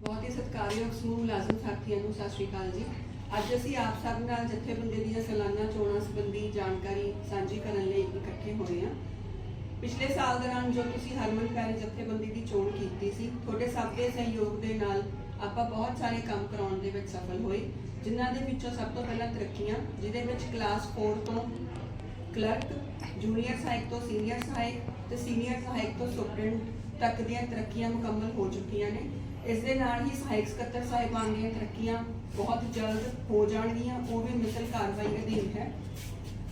ਬਹੁਤ ਹੀ ਸਤਿਕਾਰਯੋਗ ਸਮੂਹ ਮੁਲਾਜ਼ਮ ਸਾਥੀਆਂ ਨੂੰ ਸਤਿ ਸ਼੍ਰੀ ਅਕਾਲ ਜੀ। ਅੱਜ ਅਸੀਂ ਆਪ ਸਭ ਨਾਲ ਜਥੇਬੰਦੀ ਦੀਆਂ ਸਾਲਾਨਾ ਚੋਣਾਂ ਸੰਬੰਧੀ ਜਾਣਕਾਰੀ ਸਾਂਝੀ ਕਰਨ ਲਈ ਇਕੱਠੇ ਹੋਏ ਹਾਂ। ਪਿਛਲੇ ਸਾਲ ਦੌਰਾਨ ਜੋ ਤੁਸੀਂ ਹਰਮਨ ਜਥੇਬੰਦੀ ਦੀ ਚੋਣ ਕੀਤੀ ਸੀ, ਤੁਹਾਡੇ ਸਭ ਦੇ ਸਹਿਯੋਗ ਦੇ ਨਾਲ ਆਪਾਂ ਬਹੁਤ ਸਾਰੇ ਕੰਮ ਕਰਾਉਣ ਦੇ ਵਿੱਚ ਸਫਲ ਹੋਏ, ਜਿਨ੍ਹਾਂ ਦੇ ਵਿੱਚੋਂ ਸਭ ਤੋਂ ਪਹਿਲਾਂ ਤਰੱਕੀਆਂ, ਜਿਹਦੇ ਵਿੱਚ ਕਲਾਸ 4 ਤੋਂ ਕਲਰਕ ਜੂਨੀਅਰ ਸਹਾਇਕ ਤੋਂ ਸੀਨੀਅਰ ਸਹਾਇਕ ਤੇ ਸੀਨੀਅਰ ਸਹਾਇਕ ਤੋਂ ਸੁਪਰਡੈਂਟ ਤੱਕ ਦੀਆਂ ਤਰੱਕੀਆਂ ਮੁਕੰਮਲ ਹੋ ਚੁੱਕੀਆਂ ਨੇ। ਇਸ ਦੇ ਨਾਲ ਹੀ ਸਹਾਇਕ ਸਕੱਤਰ ਸਾਹਿਬਾਨ ਦੀਆਂ ਤਰੱਕੀਆਂ ਬਹੁਤ ਜਲਦ ਹੋ ਜਾਣਗੀਆਂ, ਉਹ ਵੀ ਮਿਸਲ ਕਾਰਵਾਈ ਅਧੀਨ ਹੈ।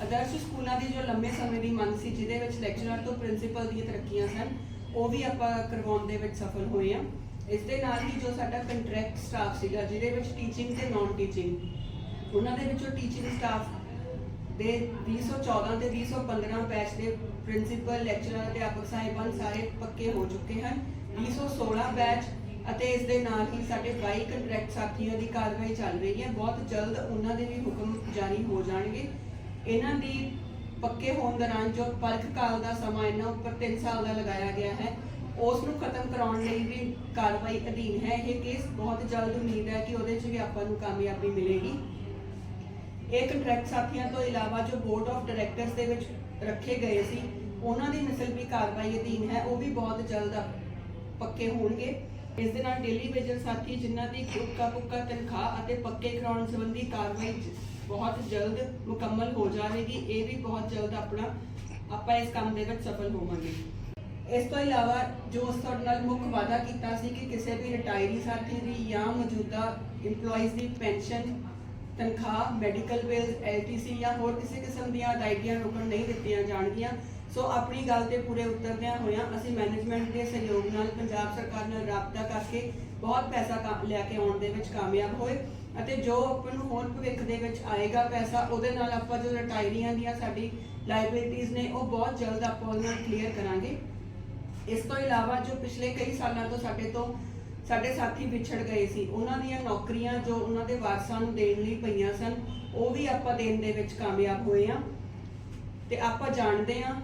ਆਦਰਸ਼ ਸਕੂਲਾਂ ਦੀ ਜੋ ਲੰਮੇ ਸਮੇਂ ਦੀ ਮੰਗ ਸੀ, ਜਿਹਦੇ ਵਿੱਚ ਲੈਕਚਰਰ ਤੋਂ ਪ੍ਰਿੰਸੀਪਲ ਦੀਆਂ ਤਰੱਕੀਆਂ ਸਨ, ਉਹ ਵੀ ਆਪਾਂ ਕਰਵਾਉਣ ਦੇ ਵਿੱਚ ਸਫਲ ਹੋਏ ਹਾਂ। ਇਸ ਦੇ ਨਾਲ ਹੀ ਜੋ ਸਾਡਾ ਕੰਟਰੈਕਟ ਸਟਾਫ ਸੀਗਾ, ਜਿਹਦੇ ਵਿੱਚ ਟੀਚਿੰਗ ਤੇ ਨਾਨ ਟੀਚਿੰਗ ਉਹਨਾਂ ਦੇ ਵਿੱਚੋਂ ਟੀਚਿੰਗ ਸਟਾਫ ਦੇ 214 ਤੇ 215 ਬੈਚ ਦੇ ਪ੍ਰਿੰਸੀਪਲ ਲੈਕਚਰਰ ਅਧਿਆਪਕ ਸਾਹਿਬਾਨ ਸਾਰੇ ਪੱਕੇ ਹੋ ਚੁੱਕੇ ਹਨ। 216 ਬੈਚ ਅਤੇ ਇਸ ਦੇ ਨਾਲ ਹੀ ਸਾਡੇ 22 ਕੰਟਰੈਕਟ ਸਾਥੀਆਂ ਦੀ ਕਾਰਵਾਈ ਚੱਲ ਰਹੀ ਹੈ। ਬਹੁਤ ਜਲਦ ਉਹਨਾਂ ਦੇ ਵੀ ਹੁਕਮ ਜਾਰੀ ਹੋ ਜਾਣਗੇ। ਇਹਨਾਂ ਦੀ ਪੱਕੇ ਹੋਣ ਦੌਰਾਨ ਜੋ ਪਲਕ ਕਾਲ ਦਾ ਸਮਾਂ ਇਹਨਾਂ ਉੱਪਰ 3 ਸਾਲ ਦਾ ਲਗਾਇਆ ਗਿਆ ਹੈ, ਉਸ ਨੂੰ ਖਤਮ ਕਰਾਉਣ ਲਈ ਵੀ ਕਾਰਵਾਈ ਅਧੀਨ ਹੈ। ਇਹ ਕੇਸ ਬਹੁਤ ਜਲਦ ਉਮੀਦ ਹੈ ਕਿ ਉਹਦੇ 'ਚ ਵੀ ਆਪਾਂ ਨੂੰ ਕਾਮਯਾਬੀ ਮਿਲੇਗੀ। ਇਹ ਕੰਟਰੈਕਟ ਸਾਥੀਆਂ ਤੋਂ ਇਲਾਵਾ ਜੋ ਬੋਰਡ ਆਫ ਡਾਇਰੈਕਟਰਸ ਦੇ ਵਿੱਚ ਰੱਖੇ ਗਏ ਸੀ, ਉਹਨਾਂ ਦੀ ਮਿਸਲ ਵੀ ਕਾਰਵਾਈ ਅਧੀਨ ਹੈ। ਉਹ ਵੀ ਬਹੁਤ ਜਲਦ ਪੱਕੇ ਹੋਣਗੇ। ਇਸ ਦੇ ਨਾਲ ਡੇਲੀ ਵੇਜਰ ਸਾਥੀ ਜਿਨ੍ਹਾਂ ਦੀ ਉੱਕਾ ਪੁੱਕਾ ਤਨਖਾਹ ਅਤੇ ਪੱਕੇ ਕਰਾਉਣ ਸੰਬੰਧੀ ਕਾਰਵਾਈ ਬਹੁਤ ਜਲਦ ਮੁਕੰਮਲ ਹੋ ਜਾਵੇਗੀ, ਇਹ ਵੀ ਬਹੁਤ ਜਲਦ ਆਪਣਾ, ਆਪਾਂ ਇਸ ਕੰਮ ਦੇ ਵਿੱਚ ਸਫਲ ਹੋਵਾਂਗੇ। ਇਸ ਤੋਂ ਇਲਾਵਾ ਜੋ ਅਸੀਂ ਤੁਹਾਡੇ ਨਾਲ ਮੁੱਖ ਵਾਅਦਾ ਕੀਤਾ ਸੀ ਕਿ ਕਿਸੇ ਵੀ ਰਿਟਾਇਰੀ ਸਾਥੀ ਦੀ ਜਾਂ ਮੌਜੂਦਾ EMPLOYEES ਦੀ ਪੈਨਸ਼ਨ ਤਨਖਾਹ ਮੈਡੀਕਲ ਬਿਲਸ ਐਲਟੀਸੀ ਜਾਂ ਹੋਰ ਕਿਸੇ ਕਿਸਮ ਦੀਆਂ ਅਦਾਇਗੀਆਂ ਰੁਕਣ ਨਹੀਂ ਦਿੱਤੀਆਂ ਜਾਣਗੀਆਂ। ਸੋ ਆਪਣੀ ਗੱਲ ਤੇ ਪੂਰੇ ਉਤਰਦਿਆਂ ਹੋਇਆਂ ਅਸੀਂ ਮੈਨੇਜਮੈਂਟ ਦੇ ਸਹਿਯੋਗ ਨਾਲ ਪੰਜਾਬ ਸਰਕਾਰ ਨਾਲ ਰਾਬਤਾ ਕਰਕੇ ਬਹੁਤ ਪੈਸਾ ਲੈ ਕੇ ਆਉਣ ਦੇ ਵਿੱਚ ਕਾਮਯਾਬ ਹੋਏ ਅਤੇ ਜੋ ਆਪਾਂ ਨੂੰ ਹੋਰ ਭਵਿੱਖ ਦੇ ਵਿੱਚ ਆਏਗਾ ਪੈਸਾ, ਉਹਦੇ ਨਾਲ ਆਪਾਂ ਜੋ ਰਿਟਾਇਰੀਆਂ ਦੀਆਂ ਸਾਡੀ ਲਾਇਬਿਲਿਟੀਆਂ ਨੇ, ਉਹ ਬਹੁਤ ਜਲਦ ਆਪਾਂ ਉਹਨਾਂ ਨੂੰ ਕਲੀਅਰ ਕਰਾਂਗੇ। ਇਸ ਤੋਂ ਇਲਾਵਾ ਜੋ ਪਿਛਲੇ ਕਈ ਸਾਲਾਂ ਤੋਂ ਸਾਡੇ ਤੋਂ ਸਾਡੇ ਸਾਥੀ ਵਿਛੜ ਗਏ ਸੀ। ਉਹਨਾਂ ਦੀਆਂ ਨੌਕਰੀਆਂ ਜੋ ਉਹਨਾਂ ਦੇ ਵਾਰਸਾਂ ਨੂੰ ਦੇਣ ਲਈ ਪਈਆਂ ਸਨ, ਉਹ ਵੀ ਆਪਾਂ ਦੇਣ ਦੇ ਵਿੱਚ ਕਾਮਯਾਬ ਹੋਏ ਆ ਤੇ ਆਪਾਂ ਜਾਣਦੇ ਹਾਂ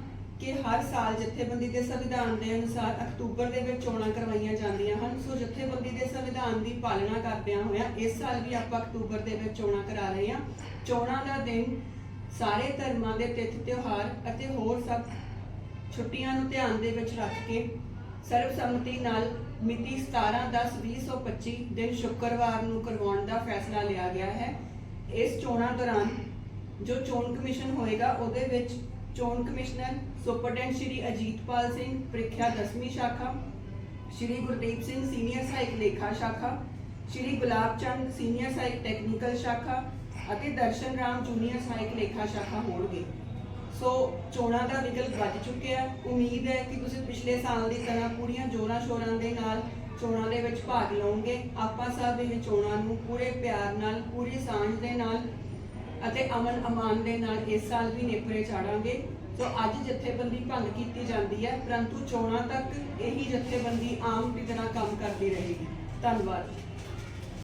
ਕਿ ਹਰ ਸਾਲ ਜਥੇਬੰਦੀ ਦੇ ਸੰਵਿਧਾਨ ਦੇ ਅਨੁਸਾਰ ਅਕਤੂਬਰ ਦੇ ਵਿੱਚ ਚੋਣਾਂ ਕਰਵਾਈਆਂ ਜਾਂਦੀਆਂ ਹਨ। ਸੋ ਜਥੇਬੰਦੀ ਦੇ ਸੰਵਿਧਾਨ ਦੀ ਪਾਲਣਾ ਕਰਦਿਆਂ ਹੋਇਆਂ ਇਸ ਸਾਲ ਵੀ ਆਪਾਂ ਅਕਤੂਬਰ ਦੇ ਵਿੱਚ ਚੋਣਾਂ ਕਰਾ ਰਹੇ ਹਾਂ। ਚੋਣਾਂ ਦਾ ਦਿਨ ਸਾਰੇ ਧਰਮਾਂ ਦੇ ਤਿੱਥ, ਤਿਉਹਾਰ ਅਤੇ ਹੋਰ ਸਭ ਛੁੱਟੀਆਂ ਨੂੰ ਧਿਆਨ ਦੇ ਵਿੱਚ ਰੱਖ ਕੇ ਸਰਬਸੰਮਤੀ ਨਾਲ ਮਿਤੀ 17/10/2025 ਦਿਨ ਸ਼ੁੱਕਰਵਾਰ ਨੂੰ ਕਰਵਾਉਣ ਦਾ ਫੈਸਲਾ ਲਿਆ ਗਿਆ ਹੈ। ਇਸ ਚੋਣਾਂ ਦੌਰਾਨ ਜੋ ਚੋਣ ਕਮਿਸ਼ਨ ਹੋਏਗਾ, ਉਹਦੇ ਵਿੱਚ ਚੋਣ ਕਮਿਸ਼ਨਰ ਸੁਪਰਡੈਂਟ ਸ਼੍ਰੀ ਅਜੀਤਪਾਲ ਸਿੰਘ, ਪ੍ਰੀਖਿਆ 10ਵੀਂ ਸ਼ਾਖਾ, ਸ਼੍ਰੀ ਗੁਰਦੀਪ ਸਿੰਘ, ਸੀਨੀਅਰ ਸਹਾਇਕ ਲੇਖਾ ਸ਼ਾਖਾ, ਸ਼੍ਰੀ ਗੁਲਾਬ ਚੰਦ, ਸੀਨੀਅਰ ਸਹਾਇਕ ਟੈਕਨੀਕਲ ਸ਼ਾਖਾ ਅਤੇ ਦਰਸ਼ਨ ਰਾਮ ਜੂਨੀਅਰ ਸਹਾਇਕ ਲੇਖਾ ਸ਼ਾਖਾ ਹੋਣਗੇ। ਸੋ ਚੋਣਾਂ ਦਾ ਵਿਕਲਪ ਵੱਜ ਚੁੱਕਿਆ ਉਮੀਦ ਹੈ ਕਿ ਤੁਸੀਂ ਪਿਛਲੇ ਸਾਲ ਦੀ ਤਰ੍ਹਾਂ ਪੂਰੀਆਂ ਜੋਰਾਂ ਸ਼ੋਰਾਂ ਦੇ ਨਾਲ ਚੋਣਾਂ ਦੇ ਵਿੱਚ ਭਾਗ ਲਓਗੇ। ਆਪਾਂ ਸਭ ਇਹ ਚੋਣਾਂ ਨੂੰ ਪੂਰੇ ਪਿਆਰ ਨਾਲ, ਪੂਰੀ ਸਾਂਝ ਦੇ ਨਾਲ ਅਤੇ ਅਮਨ ਅਮਾਨ ਦੇ ਨਾਲ ਇਸ ਸਾਲ ਵੀ ਨੇਪਰੇ ਚਾੜਾਂਗੇ। ਸੋ ਅੱਜ ਜਥੇਬੰਦੀ ਭੰਗ ਕੀਤੀ ਜਾਂਦੀ ਹੈ, ਪਰੰਤੂ ਚੋਣਾਂ ਤੱਕ ਇਹੀ ਜਥੇਬੰਦੀ ਆਮ ਦੀ ਤਰ੍ਹਾਂ ਕੰਮ ਕਰਦੀ ਰਹੇਗੀ। ਧੰਨਵਾਦ।